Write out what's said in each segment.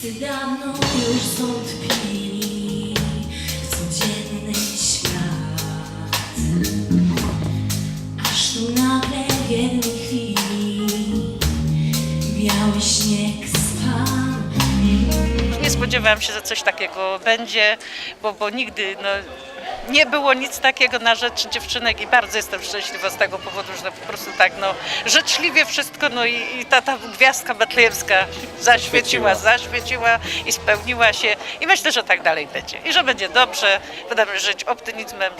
Wszyscy dawno już zwątpili w codzienny świat. Aż tu nagle w jednej chwili biały śnieg spadł. Nie spodziewałam się, że coś takiego będzie, bo, bo nigdy no, nie było nic takiego na rzecz dziewczynek i bardzo jestem szczęśliwa z tego powodu, że po prostu tak no, życzliwie wszystko, no i, i ta, ta gwiazdka betlejemska zaświeciła, zaświeciła i spełniła się i myślę, że tak dalej będzie i że będzie dobrze, będziemy żyć optymizmem.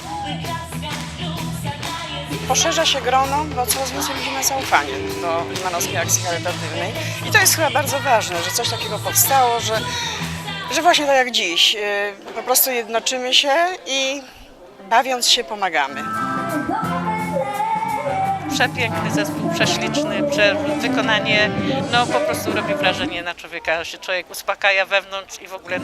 Poszerza się grono, bo coraz więcej ludzi ma zaufanie do Limanowskiej Akcji Charytatywnej. I to jest chyba bardzo ważne, że coś takiego powstało, że, że właśnie tak jak dziś, yy, po prostu jednoczymy się i bawiąc się pomagamy. Przepiękny zespół, prześliczny, prze, wykonanie, no po prostu robi wrażenie na człowieka, się człowiek uspokaja wewnątrz i w ogóle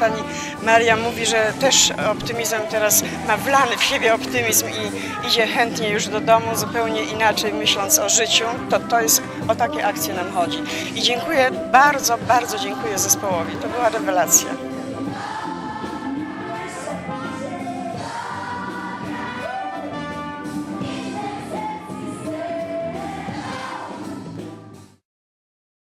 Pani Maria mówi, że też optymizm teraz ma wlany w siebie optymizm i idzie chętnie już do domu, zupełnie inaczej myśląc o życiu. To, to jest, o takie akcje nam chodzi. I dziękuję, bardzo, bardzo dziękuję zespołowi. To była rewelacja.